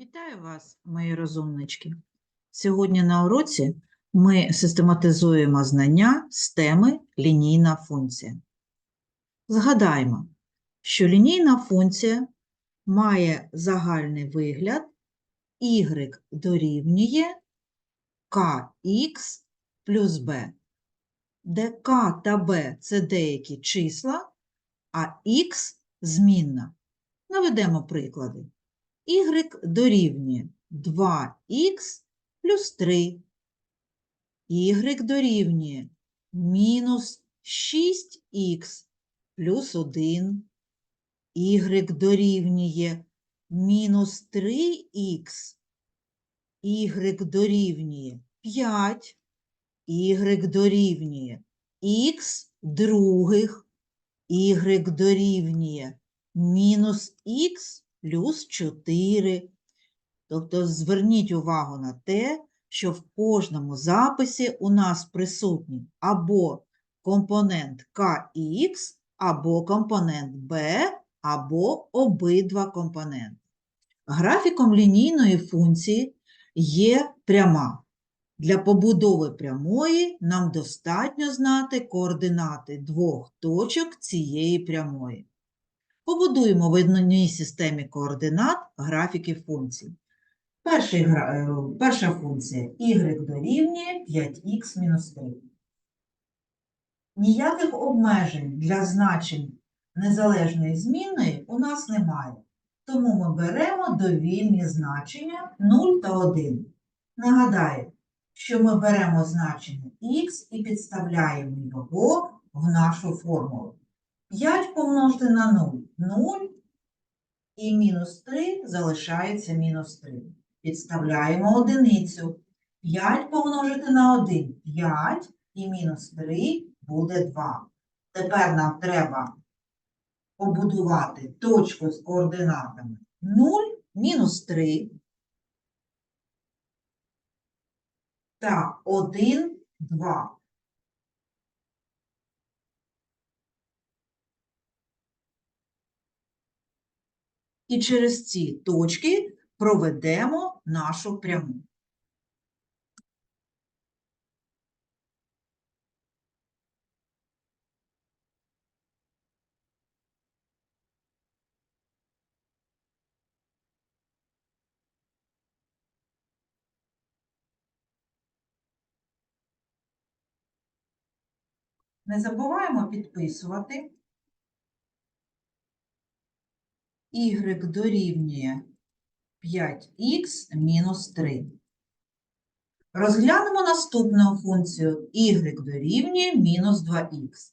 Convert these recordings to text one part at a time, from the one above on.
Вітаю вас, мої розумнички. Сьогодні на уроці ми систематизуємо знання з теми лінійна функція. Згадаємо, що лінійна функція має загальний вигляд y дорівнює kx плюс b, де k та b – це деякі числа, а x – змінна. Наведемо приклади y дорівнює 2х плюс 3. y дорівнює мінус 6х плюс 1. y дорівнює мінус 3х. y дорівнює 5. y дорівнює х других. y дорівнює мінус х плюс 4. Тобто зверніть увагу на те, що в кожному записі у нас присутній або компонент k і x, або компонент b, або обидва компоненти. Графіком лінійної функції є пряма. Для побудови прямої нам достатньо знати координати двох точок цієї прямої. Побудуємо в одній системі координат графіки функцій. Е, перша функція y дорівнює 5х-3. Ніяких обмежень для значень незалежної змінної у нас немає. Тому ми беремо довільні значення 0 та 1. Нагадаю, що ми беремо значення х і підставляємо його в нашу формулу. 5 помножити на 0 – 0, і мінус 3 залишається мінус 3. Підставляємо одиницю. 5 помножити на 1 – 5, і мінус 3 буде 2. Тепер нам треба побудувати точку з координатами 0, мінус 3 та 1, 2. І через ці точки проведемо нашу пряму. Не забуваємо підписувати. Y дорівнює 5х мінус 3. Розглянемо наступну функцію y дорівнює мінус 2х.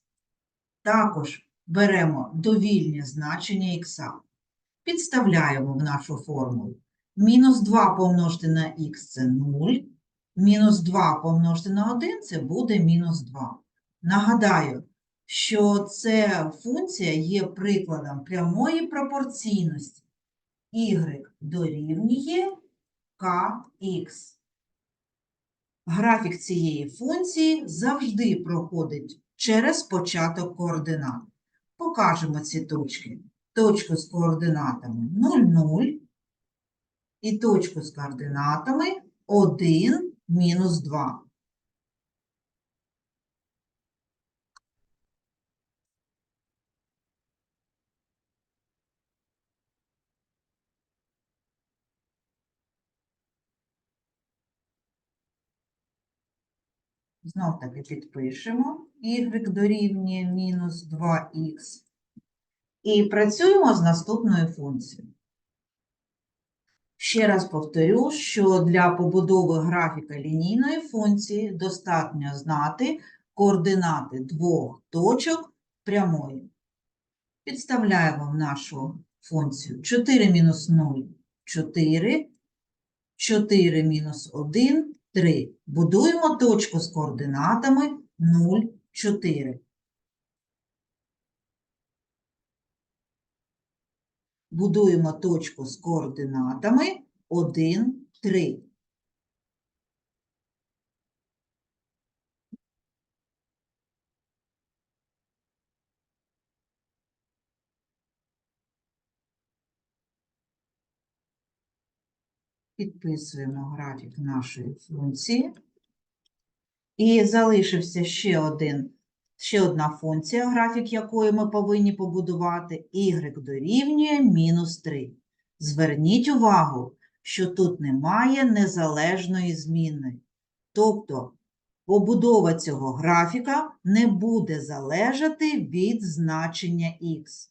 Також беремо довільне значення х. Підставляємо в нашу формулу. Мінус 2 помножити на х – це 0. Мінус 2 помножити на 1 – це буде мінус 2. Нагадаю, що ця функція є прикладом прямої пропорційності. y дорівнює kx. Графік цієї функції завжди проходить через початок координат. Покажемо ці точки. Точку з координатами 0, 0 і точку з координатами 1, мінус 2. Знов таки підпишемо y дорівнює мінус 2х. І працюємо з наступною функцією. Ще раз повторю, що для побудови графіка лінійної функції достатньо знати координати двох точок прямої. Підставляємо в нашу функцію 4 мінус 0 – 4, 4 мінус 1 – 3. Будуємо точку з координатами 0, 4. Будуємо точку з координатами 1, 3. Підписуємо графік нашої функції. І залишився ще один, ще одна функція, графік якої ми повинні побудувати. y дорівнює мінус 3. Зверніть увагу, що тут немає незалежної змінної. Тобто побудова цього графіка не буде залежати від значення х.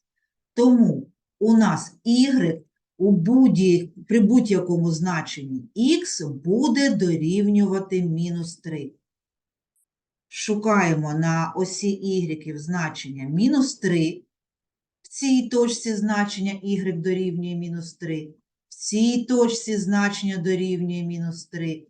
Тому у нас y у будь при будь-якому значенні х буде дорівнювати мінус 3. Шукаємо на осі y значення мінус 3. В цій точці значення y дорівнює мінус 3. В цій точці значення дорівнює мінус 3.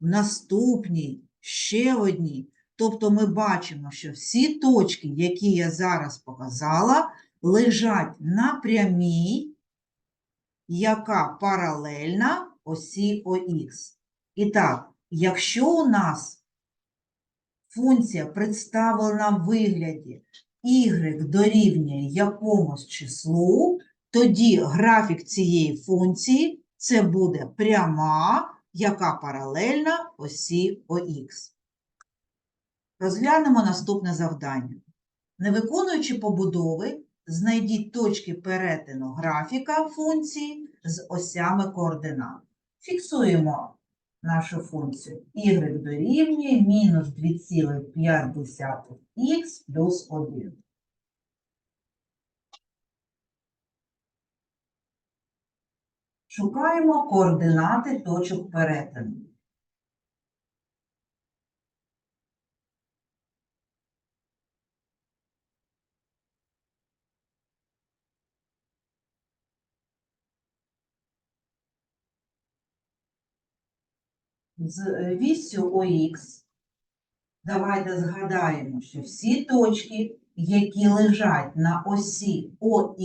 В наступній ще одній. Тобто ми бачимо, що всі точки, які я зараз показала, лежать на прямій, яка паралельна осі ОХ. І так, якщо у нас функція представлена в вигляді y дорівнює якомусь числу, тоді графік цієї функції це буде пряма, яка паралельна осі ОХ. Розглянемо наступне завдання. Не виконуючи побудови, знайдіть точки перетину графіка функції з осями координат. Фіксуємо нашу функцію y дорівнює мінус 2,5х плюс 1. Шукаємо координати точок перетину. З е, вісю ОХ, давайте згадаємо, що всі точки, які лежать на осі ОХ,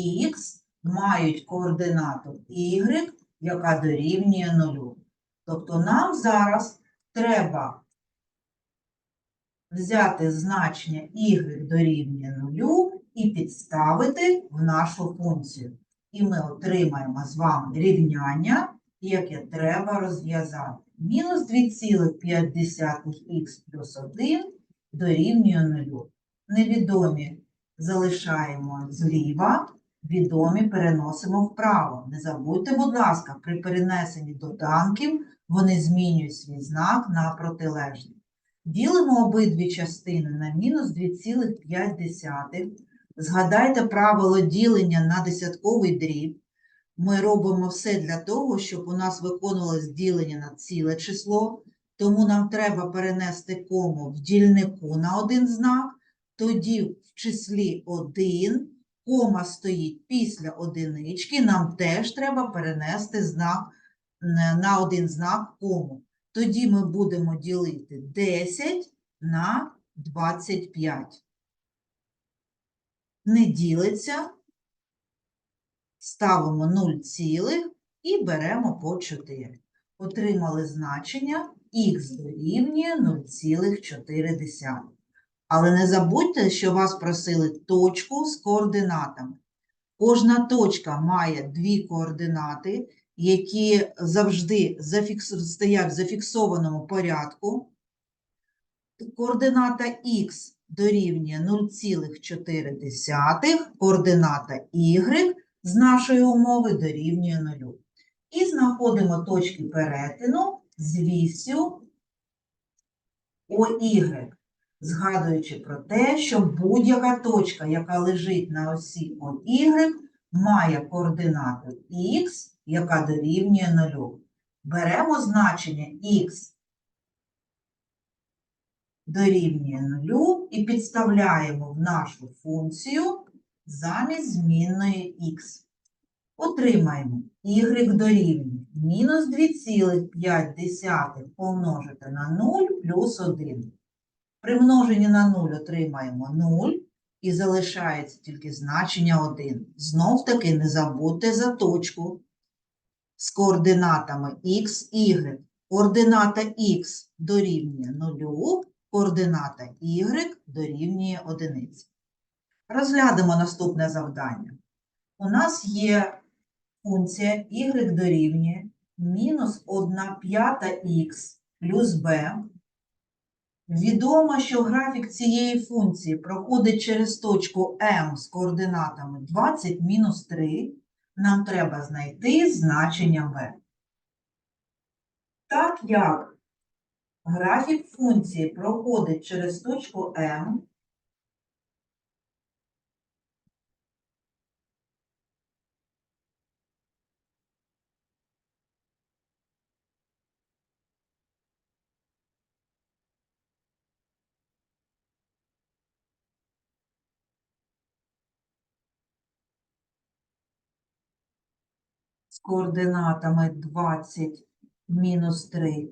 мають координату y, яка дорівнює нулю. Тобто нам зараз треба взяти значення y дорівнює нулю і підставити в нашу функцію. І ми отримаємо з вами рівняння, яке треба розв'язати. Мінус 2,5х плюс 1 дорівнює 0. Невідомі залишаємо зліва, відомі переносимо вправо. Не забудьте, будь ласка, при перенесенні доданків вони змінюють свій знак на протилежний. Ділимо обидві частини на мінус 2,5. Згадайте правило ділення на десятковий дріб. Ми робимо все для того, щоб у нас виконувалось ділення на ціле число, тому нам треба перенести кому в дільнику на один знак, тоді в числі 1, кома стоїть після одинички, нам теж треба перенести знак на один знак кому. Тоді ми будемо ділити 10 на 25. Не ділиться, ставимо 0 цілих і беремо по 4. Отримали значення х дорівнює 0,4. Але не забудьте, що вас просили точку з координатами. Кожна точка має дві координати, які завжди зафікс... стоять в зафіксованому порядку. Координата х дорівнює 0,4, координата y з нашої умови дорівнює 0. І знаходимо точки перетину з вісю ОY, згадуючи про те, що будь-яка точка, яка лежить на осі ОY, має координату х, яка дорівнює 0. Беремо значення х дорівнює 0 і підставляємо в нашу функцію замість змінної х. Отримаємо y дорівнює мінус 2,5 помножити на 0 плюс 1. При множенні на 0 отримаємо 0 і залишається тільки значення 1. Знов таки не забудьте за точку з координатами x, y. Координата х дорівнює 0, координата y дорівнює 1. Розглянемо наступне завдання. У нас є функція y дорівнює мінус 1 п'ята х плюс b. Відомо, що графік цієї функції проходить через точку М з координатами 20 мінус 3. Нам треба знайти значення b. Так як графік функції проходить через точку М, з координатами 20 мінус 3,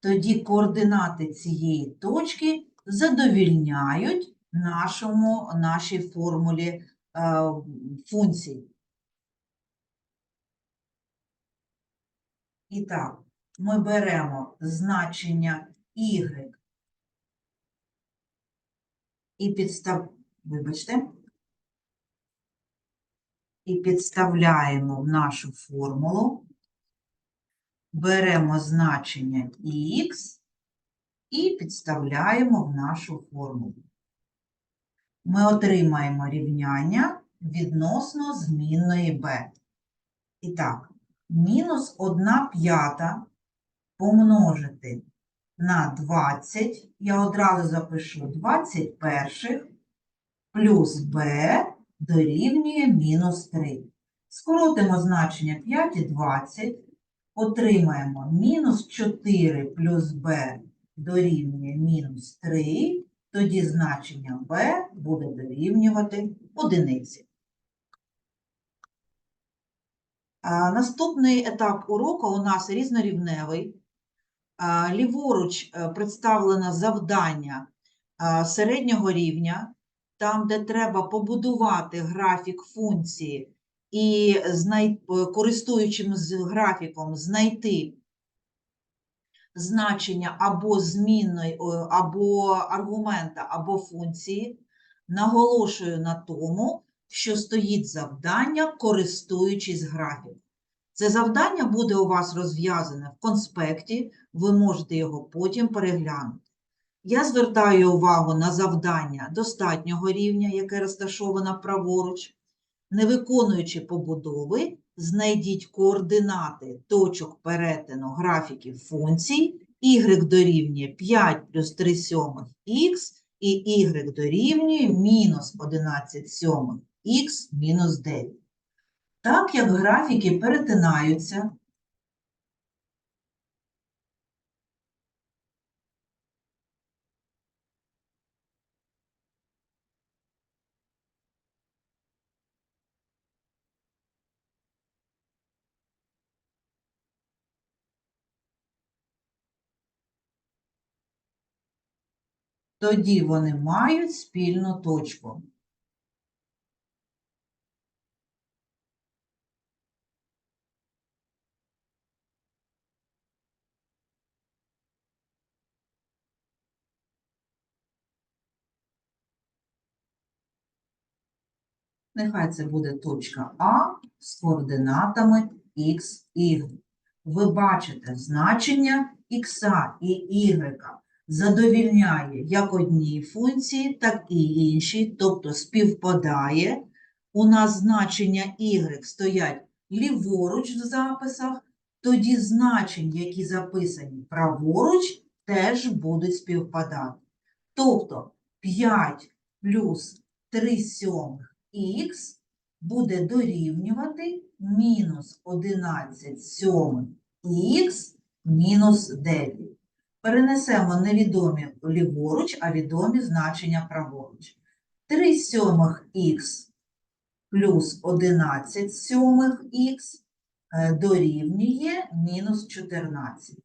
тоді координати цієї точки задовільняють нашому, нашій формулі е, функцій. І так, ми беремо значення y і підстав... Вибачте. І підставляємо в нашу формулу. Беремо значення х і підставляємо в нашу формулу. Ми отримаємо рівняння відносно змінної b. І так, мінус 1 п'ята помножити на 20, я одразу запишу 20 перших, плюс b дорівнює мінус 3. Скоротимо значення 5 і 20, отримаємо мінус 4 плюс b дорівнює мінус 3, тоді значення b буде дорівнювати одиниці. Наступний етап уроку у нас різнорівневий. Ліворуч е, представлено завдання середнього рівня, там, де треба побудувати графік функції і, знай... користуючись з графіком, знайти значення або змінної, або аргумента, або функції. Наголошую на тому, що стоїть завдання, користуючись графіком. Це завдання буде у вас розв'язане в конспекті, ви можете його потім переглянути. Я звертаю увагу на завдання достатнього рівня, яке розташовано праворуч. Не виконуючи побудови, знайдіть координати точок перетину графіків функцій y дорівнює 5 плюс 3 сьомих х і y дорівнює мінус 11 сьомих х мінус 9. Так як графіки перетинаються, тоді вони мають спільну точку. Нехай це буде точка А з координатами X, Y. Ви бачите, значення X і Y задовільняє як одній функції, так і іншій, тобто співпадає. У нас значення Y стоять ліворуч в записах, тоді значення, які записані праворуч, теж будуть співпадати. Тобто 5 плюс 3 сьомих х буде дорівнювати мінус 11 сьомих х мінус 9. Перенесемо невідомі ліворуч, а відомі значення праворуч. 3 сьомих х плюс 11 сьомих х е, дорівнює мінус 14.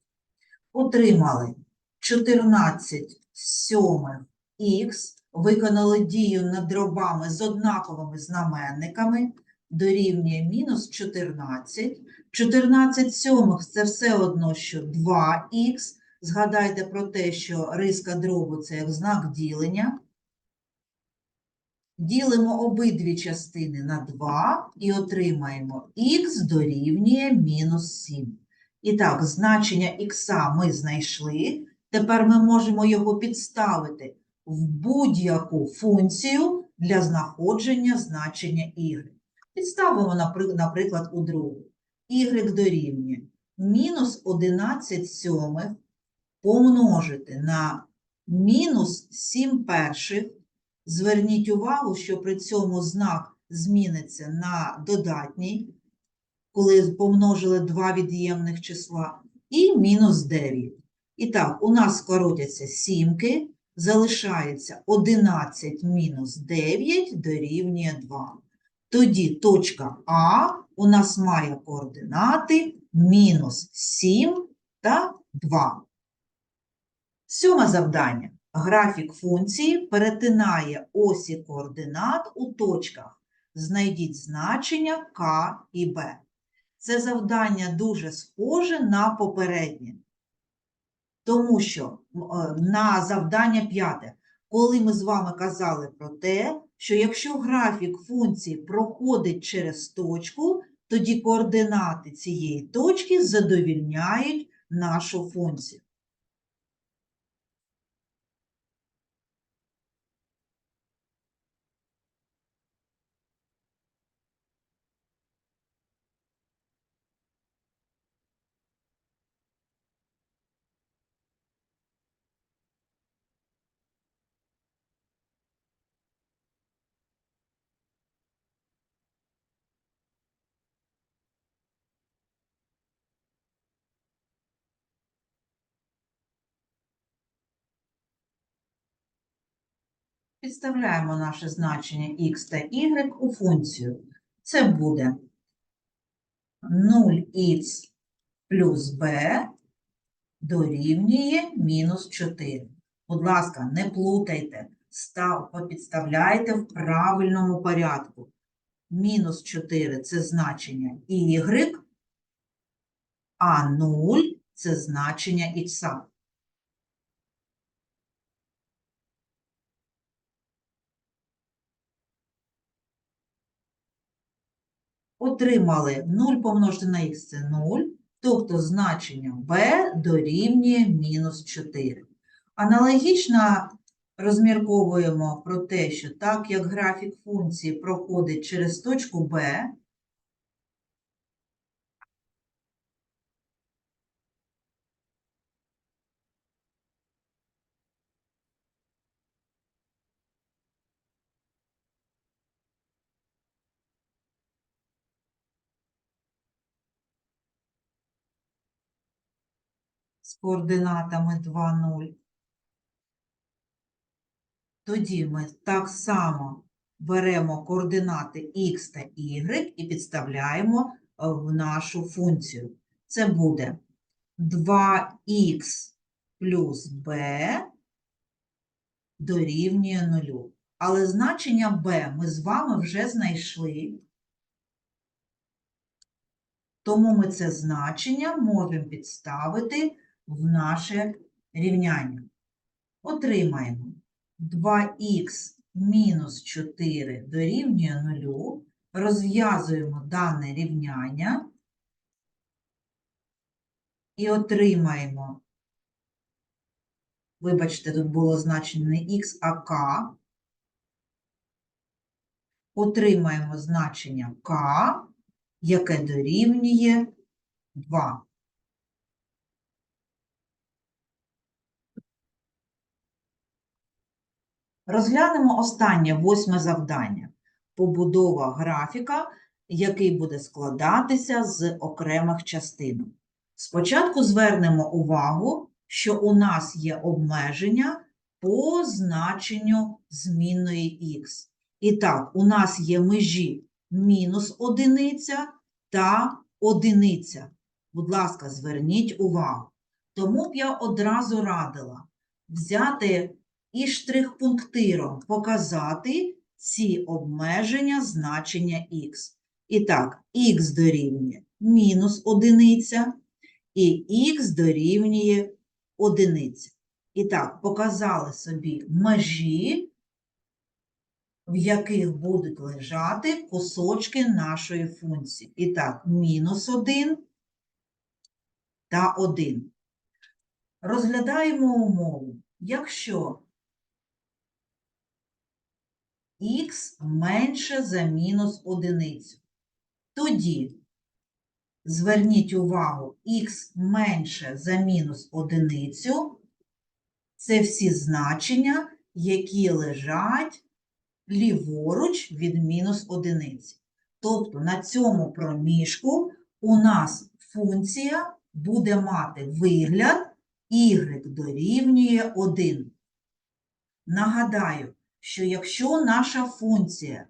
Отримали 14 сьомих х виконали дію над дробами з однаковими знаменниками, дорівнює мінус 14. 14 сьомих – це все одно, що 2х. Згадайте про те, що риска дробу – це як знак ділення. Ділимо обидві частини на 2 і отримаємо х дорівнює мінус 7. І так, значення х ми знайшли. Тепер ми можемо його підставити в будь-яку функцію для знаходження значення y. Підставимо, наприклад, у другу. y дорівнює мінус 11 сьомих помножити на мінус 7 перших. Зверніть увагу, що при цьому знак зміниться на додатній, коли помножили два від'ємних числа, і мінус 9. І так, у нас скоротяться сімки, залишається 11 мінус 9 дорівнює 2. Тоді точка А у нас має координати мінус 7 та 2. Сьоме завдання. Графік функції перетинає осі координат у точках. Знайдіть значення К і Б. Це завдання дуже схоже на попереднє. Тому що е, на завдання п'яте, коли ми з вами казали про те, що якщо графік функції проходить через точку, тоді координати цієї точки задовільняють нашу функцію. Підставляємо наше значення x та y у функцію. Це буде 0х плюс b дорівнює мінус 4. Будь ласка, не плутайте, став, підставляйте в правильному порядку. Мінус 4 – це значення y, а 0 – це значення х. Отримали 0 помножити на х – це 0, тобто значення b дорівнює мінус 4. Аналогічно розмірковуємо про те, що так як графік функції проходить через точку b, з координатами 2, 0, тоді ми так само беремо координати х та y і підставляємо е, в нашу функцію. Це буде 2х плюс b дорівнює 0. Але значення b ми з вами вже знайшли. Тому ми це значення можемо підставити в наше рівняння. Отримаємо 2х мінус 4 дорівнює 0. Розв'язуємо дане рівняння і отримаємо, вибачте, тут було значення не х, а k. Отримаємо значення k, яке дорівнює 2. Розглянемо останнє восьме завдання. Побудова графіка, який буде складатися з окремих частинок. Спочатку звернемо увагу, що у нас є обмеження по значенню змінної х. І так, у нас є межі мінус одиниця та одиниця. Будь ласка, зверніть увагу. Тому б я одразу радила взяти і штрих-пунктиром показати ці обмеження значення х. І так, х дорівнює мінус одиниця, і х дорівнює одиниця. І так, показали собі межі в яких будуть лежати кусочки нашої функції. І так, мінус 1 та 1. Розглядаємо умову. Якщо х менше за мінус одиницю, тоді зверніть увагу, х менше за мінус одиницю це всі значення, які лежать ліворуч від мінус одиниці. Тобто на цьому проміжку у нас функція буде мати вигляд y дорівнює 1. Нагадаю, що якщо наша функція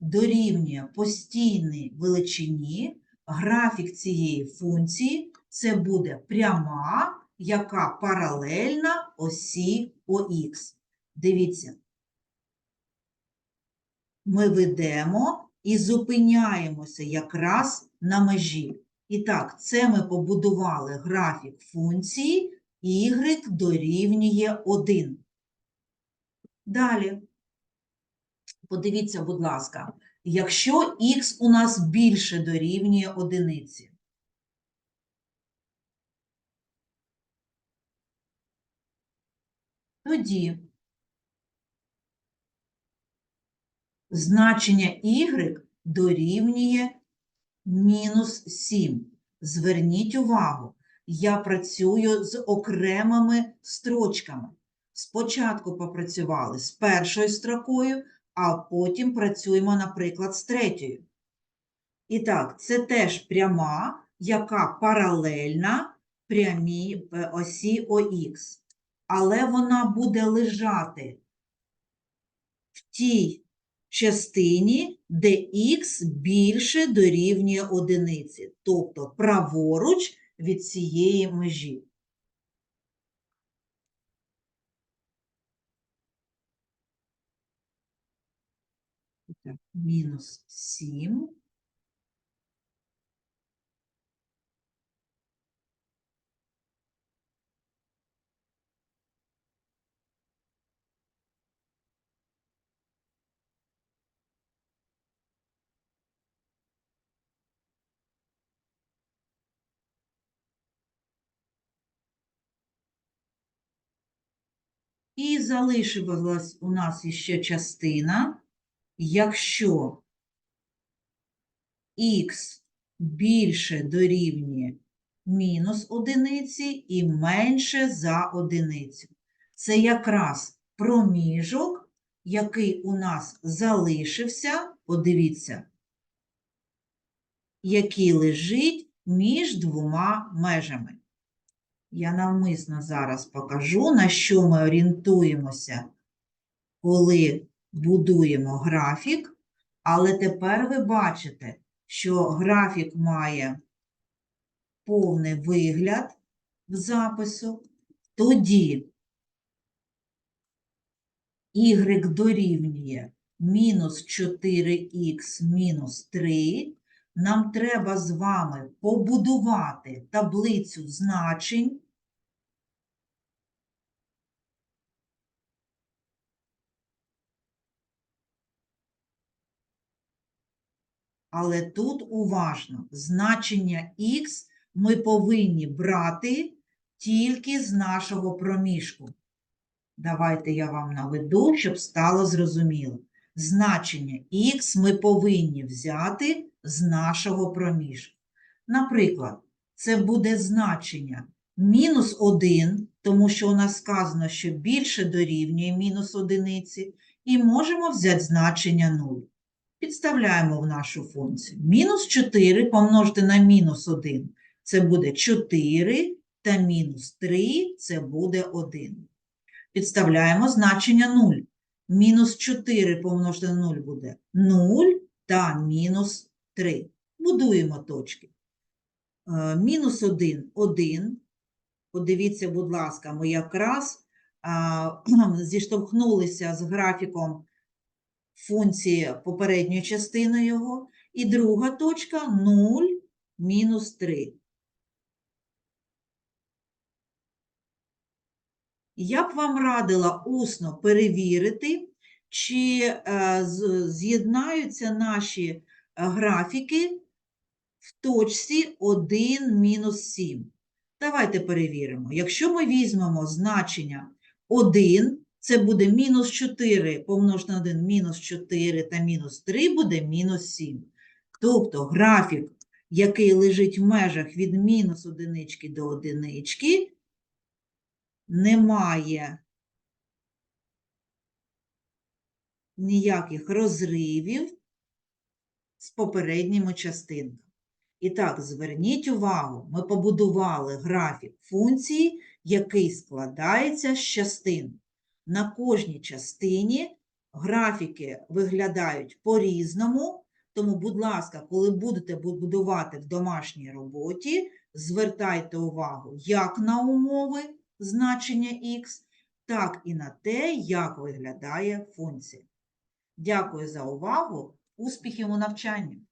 дорівнює постійній величині, графік цієї функції це буде пряма, яка паралельна осі ОХ. Дивіться, ми ведемо і зупиняємося якраз на межі. І так, це ми побудували графік функції y дорівнює 1. Далі. Подивіться, будь ласка, якщо х у нас більше дорівнює одиниці, тоді значення y дорівнює мінус 7. Зверніть увагу, я працюю з окремими строчками. Спочатку попрацювали з першою строкою, а потім працюємо, наприклад, з третьою. І так, це теж пряма, яка паралельна прямій е, осі ОХ. Але вона буде лежати в тій частині, де х більше дорівнює одиниці, тобто праворуч від цієї межі. Так, мінус 7. І залишилась у нас іще частина, якщо х більше дорівнює мінус одиниці і менше за одиницю. Це якраз проміжок, який у нас залишився, подивіться, який лежить між двома межами. Я навмисно зараз покажу, на що ми орієнтуємося, коли будуємо графік, але тепер ви бачите, що графік має повний вигляд в запису, тоді y дорівнює мінус 4х мінус 3, нам треба з вами побудувати таблицю значень, Але тут уважно, значення х ми повинні брати тільки з нашого проміжку. Давайте я вам наведу, щоб стало зрозуміло. Значення х ми повинні взяти з нашого проміжку. Наприклад, це буде значення мінус 1, тому що у нас сказано, що більше дорівнює мінус одиниці, і можемо взяти значення 0 підставляємо в нашу функцію. Мінус 4 помножити на мінус 1 це буде 4, та мінус 3 це буде 1. Підставляємо значення 0. Мінус 4 помножити на 0 буде 0 та мінус 3. Будуємо точки. Е, мінус 1 – 1. Подивіться, будь ласка, ми якраз зіштовхнулися з графіком функції попередньої частини його, і друга точка 0 мінус 3. Я б вам радила усно перевірити, чи е, з'єднаються наші е, графіки в точці 1 мінус 7. Давайте перевіримо. Якщо ми візьмемо значення 1, це буде мінус 4 помножити на 1, мінус 4 та мінус 3 буде мінус 7. Тобто графік, який лежить в межах від мінус одинички до одинички, не має ніяких розривів з попередніми частинками. І так, зверніть увагу, ми побудували графік функції, який складається з частин. На кожній частині графіки виглядають по-різному, тому, будь ласка, коли будете будувати в домашній роботі, звертайте увагу як на умови значення х, так і на те, як виглядає функція. Дякую за увагу. Успіхів у навчанні!